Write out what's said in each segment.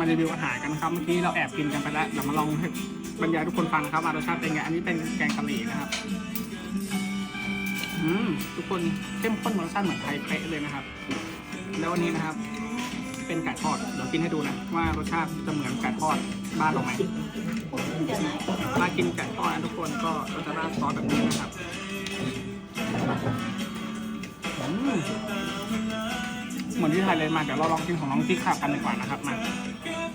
มารีวิวอาหารกันนะครับ เมื่อกี้เราแอบกินกันไปแล้วเดี๋ยวมาลองให้บรรยายทุกคนฟังนะครับว่ารสชาติเป็นไง อันนี้เป็นแกงกะหรี่นะครับอืมทุกคนเข้มข้นรสชาติเหมือนไทยเป๊ะเลยนะครับ แล้ววันนี้นะครับ เป็นไก่ทอดเดี๋ยวกินให้ดูนะว่ารสชาติจะเหมือนไก่ทอดบ้านเราไหมมากินไก่ทอดนะทุกคนก็เราจะราดซอสแบบนี้นะครับอืม เหมือนที่ไทยเลยมาเดี๋ยวเราลองกินของน้องที่ขากันดีกว่านะครับมา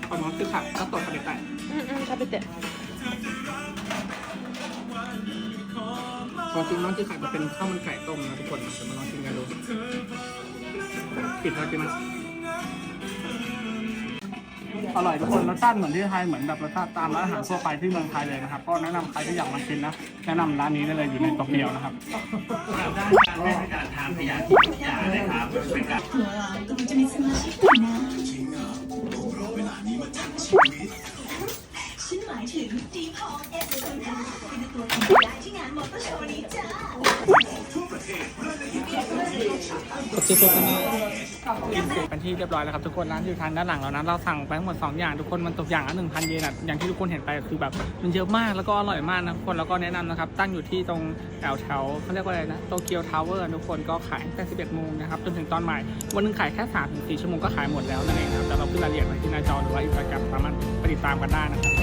ของน้องที่ขาก็ตดกันไปแต่อืมอืมคาเฟ่เตะพอริงน้องที่ขาจะเป็นข้าวมันไก่ต้มนะทุกคนเดี๋ยวมาลองกินกันดูปิดแล้วกินนะอร่อยทุกคนรสชาติเหมือนที่ไทยเหมือนแบบรสชาติตามร้านอาหารทั่วไปที่เมืองไทยเลยนะครับก็แนะนำใครที่อยากมากินนะแนะนำร้านนี้ได้เลยอยู่ในโกเกียวนะครับ ด้านการแม่ขยะทางขยะที่ขยะนครับเป็นการายถึงดีพอเอสเซนค่ะเป็นตัวที่ได้ที่งานมอเตอร์โชว์นี้จ้าตัวกันกินเสร็จเป็นที่เรียบร้อยแล้วครับทุกคนร้านอยู่ทางด้านหลังเรานะเราสั่งไปทั้งหมด2อย่างทุกคนมันตกอย่างละหนึ่งพันเยนอะอย่างที่ทุกคนเห็นไปคือแบบมันเยอะมากแล้วก็อร่อยมากนะทุกคนแล้วก็แนะนำนะครับตั้งอยู่ที่ตรงแถวแถวเขาเรียกว่าอะไรนะโตเกียวทาวเวอร์ทุกคนก็ขายตั้งแต่11โมงนะครับจนถึงตอนบ่ายวันหนึงขายแค่3ถึง4ชั่วโมงก็ขายหมดแล้วนั่นเองนะครับแต่เราขึ้นรายละเอียดไว้ที่หน้าจอหรือว่าอินสตาแกรมสามารถไปติดตามกันได้นะครับ